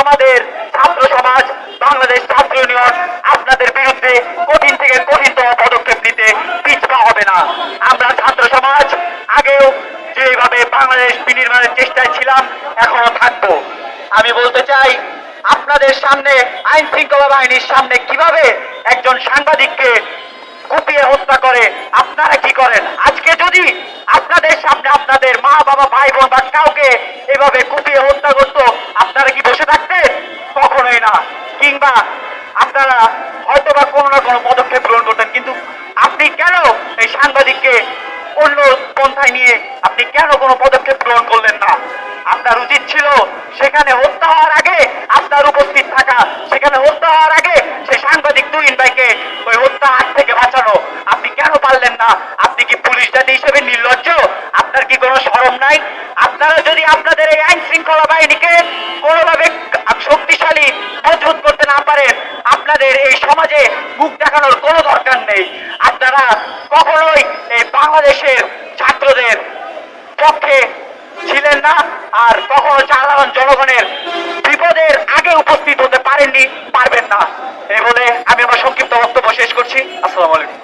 আমাদের ছাত্র সমাজ, বাংলাদেশ ছাত্র ইউনিয়ন, আপনাদের বিরুদ্ধে কঠিন থেকে কঠিনতম পদক্ষেপ নিতে পিছপা হবে না। আমরা ছাত্র সমাজ, আগেও যেভাবে বাংলাদেশ বিনির্মাণের চেষ্টায় ছিলাম, এখনও থাকব। আমি বলতে চাই, আপনাদের সামনে আইন শৃঙ্খলা বাহিনীর সামনে কীভাবে একজন সাংবাদিককে কুপিয়ে হত্যা করে, আপনারা কি করেন? আজকে যদি আপনাদের সামনে আপনাদের মা বাবা ভাই বোন বা কাউকে এভাবে কুপিয়ে হত্যা করতো থাকতেন কখনোই না। কিংবা আপনারা হয়তো বা কোনো না কোনো পদক্ষেপ গ্রহণ করতেন, কিন্তু আপনি কেন এই সাংবাদিককে অন্য পন্থায় নিয়ে আপনি কেন কোনো পদক্ষেপ গ্রহণ করলেন না? আপনার উচিত ছিল সেখানে হত্যা হওয়ার আগে আপনার উপস্থিত থাকা, সেখানে হত্যা হওয়ার আগে সেই সাংবাদিক তুহিন ভাইকে ওই হত্যা হাত থেকে বাঁচানো। আপনি কেন পারলেন না? আপনি কি পুলিশ জাতি হিসেবে নির্লজ্জ? আপনার কি কোনো সরম নাই? আপনারা যদি আপনাদের এই আইন শৃঙ্খলা বাহিনীকে কোনোভাবে মজবুত করতে না পারেন আপনাদের এই সমাজে মুখ দেখানোর কোনো দরকার নেই। আপনারা কখনোই এই বাংলাদেশের ছাত্রদের পক্ষে ছিলেন না আর কখনো সাধারণ জনগণের বিপদের আগে উপস্থিত হতে পারেননি, পারবেন না। এই বলে আমি আমার সংক্ষিপ্ত বক্তব্য শেষ করছি। আসসালামু আলাইকুম।